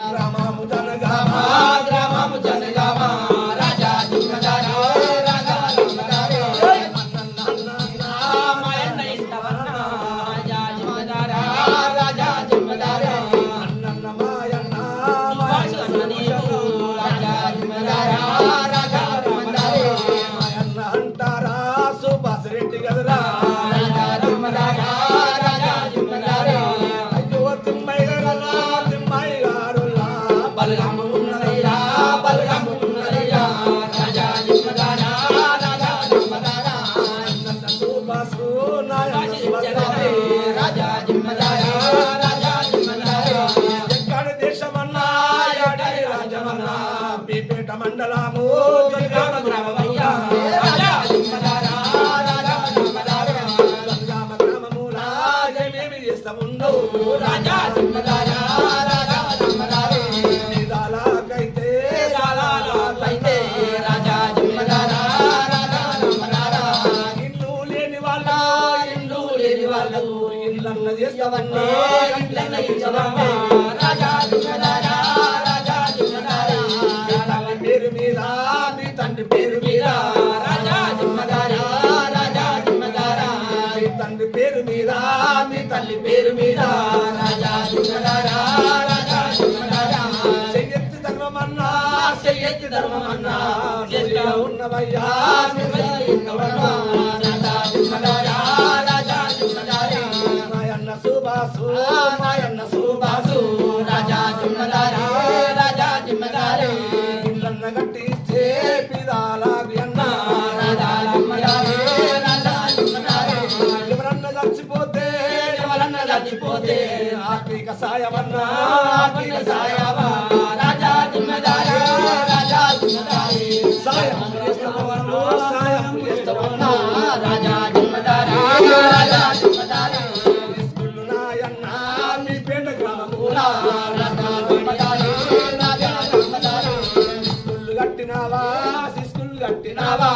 గ్రామము జనగా గ్రామము జనగామ రాజా జిమ్మదారా రాజా జిమ్మదారా మాయన్న ఇంటవన్న రాజా జిమ్మదారా రాజా జిమ్మదారా అన్నన్న మాయన్న వాసనీయు రాజా జిమ్మదారా రాజా జిమ్మదారా మాయన్న అంటారా సుభాష్ రెడ్డి కదరా వాళ్ళకు ఇల్లన్న చేస్తావన్నా ఇట్లన్న ఇచ్చవమ్మా రాజా జిమ్మదారా రాజా మీ తల్లి పేరు మీద రాజా జిమ్మదారా రాజా చెయ్యెత్తి ధర్మమన్నా చెయ్యెత్తి ధర్మమన్నా ఉన్నవయ్యా చచ్చిపోతే ఆర్థిక సాయమన్నా సాయమా? రాజా జిమ్మదారా రాజా జిమ్మదారి. సాయం చేస్తామన్నా సాయం చేస్తామన్నా. రాజా జిమ్మదారా రాజా జిమ్మదారా. స్కూళ్ళు నాయన్న మీ పేట గ్రామములా రాజా జిమ్మదారి రాజా జిమ్మదారి. స్కూళ్ళు కట్టినావా? స్కూళ్ళు కట్టినావా?